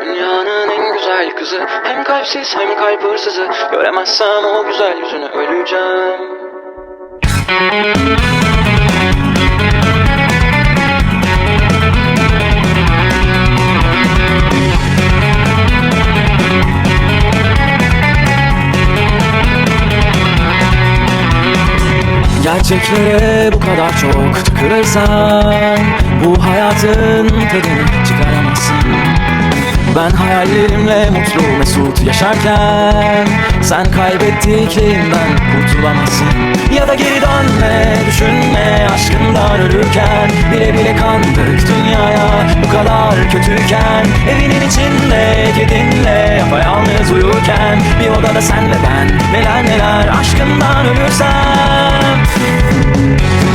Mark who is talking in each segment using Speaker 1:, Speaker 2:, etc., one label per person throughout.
Speaker 1: Dünyanın en güzel kızı. Hem kalpsiz hem kalp hırsızı. Göremezsem o güzel yüzünü öleceğim. Gerçeklere bu kadar çok takılırsan Bu hayatın tadını çıkaramazsın Ben hayallerimle mutlu mesut yaşarken Sen kaybettiklerinden kurtulamazsın. Ya da geri dönme düşünme aşkından ölürken Bile bile kandık dünyaya bu kadar kötüyken. Evinin içinde kedinle yapayalnız uyurken Bir odada senle ben neler neler aşkından ölürsem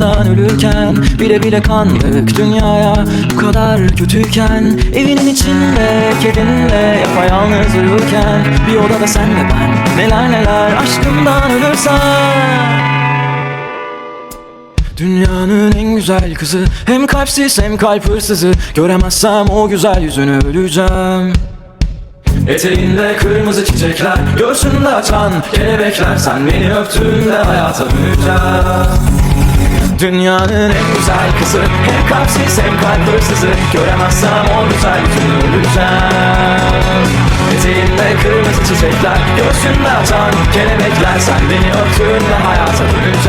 Speaker 1: aşkından ölürken Bile bile kandık dünyaya bu kadar kötüyken Evinin içinde kedinle yapayalnız uyurken Bir odada senle ben neler neler aşkından ölürsen Dünyanın en güzel kızı Hem kalpsiz hem kalp hırsızı Göremezsem o güzel yüzünü öleceğim. Eteğinde kırmızı çiçekler Göğsünde açan kelebekler Sen beni öptüğünde hayata döneceğim Dünyanın en güzel kızı Hem kalpsiz hem kalp hırsızı. Göremezsem o güzel yüzünü öleceğim Eteğinde kırmızı çiçekler Göğsünde açan kelebekler. Sen beni öptüğünde hayata döneceğim